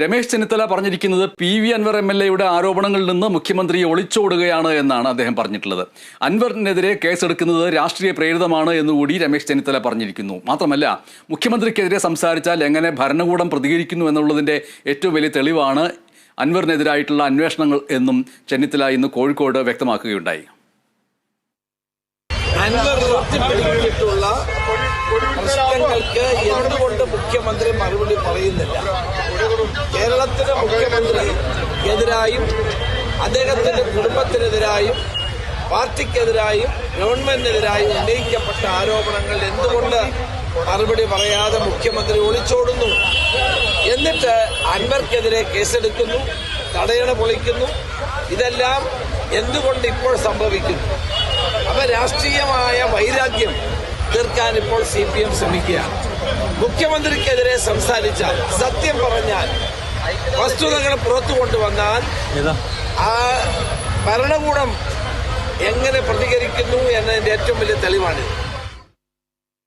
രമേശ് ചെന്നിത്തല പറഞ്ഞിരിക്കുന്നത് P V Anvar M L എയുടെ ആരോപണങ്ങളിൽ നിന്ന് മുഖ്യമന്ത്രി ഒളിച്ചോടുകയാണ് എന്നാണ് അദ്ദേഹം പറഞ്ഞിട്ടുള്ളത്. അൻവറിനെതിരെ കേസെടുക്കുന്നത് രാഷ്ട്രീയ പ്രേരിതമാണ് എന്നുകൂടി രമേശ് ചെന്നിത്തല പറഞ്ഞിരിക്കുന്നു. മാത്രമല്ല മുഖ്യമന്ത്രിക്കെതിരെ സംസാരിച്ചാൽ എങ്ങനെ ഭരണകൂടം പ്രതികരിക്കുന്നു എന്നുള്ളതിന്റെ ഏറ്റവും വലിയ തെളിവാണ് അൻവറിനെതിരായിട്ടുള്ള അന്വേഷണങ്ങൾ എന്നും ചെന്നിത്തല ഇന്ന് കോഴിക്കോട് വ്യക്തമാക്കുകയുണ്ടായി. അൻവർ എന്തുകൊണ്ട് മുഖ്യമന്ത്രി മറുപടി പറയുന്നില്ല? കേരളത്തിലെ മുഖ്യമന്ത്രി എതിരായും അദ്ദേഹത്തിന്റെ കുടുംബത്തിനെതിരായും പാർട്ടിക്കെതിരായും ഗവൺമെന്റിനെതിരായും ഉന്നയിക്കപ്പെട്ട ആരോപണങ്ങൾ എന്തുകൊണ്ട് മറുപടി പറയാതെ മുഖ്യമന്ത്രി ഒളിച്ചോടുന്നു? എന്നിട്ട് അൻവർക്കെതിരെ കേസെടുക്കുന്നു തടയണ പൊളിക്കുന്നു. ഇതെല്ലാം എന്തുകൊണ്ട് ഇപ്പോൾ സംഭവിക്കുന്നു? അപ്പൊ രാഷ്ട്രീയമായ വൈരാഗ്യം തീർക്കാൻ ഇപ്പോൾ സി പി എം ശ്രമിക്കുകയാണ്. മുഖ്യമന്ത്രിക്കെതിരെ സംസാരിച്ചാൽ സത്യം പറഞ്ഞാൽ വസ്തുതകൾ പുറത്തു കൊണ്ടുവന്നാൽ ആ ഭരണകൂടം എങ്ങനെ പ്രതികരിക്കുന്നു എന്നതിന്റെ ഏറ്റവും വലിയ തെളിവാണിത്.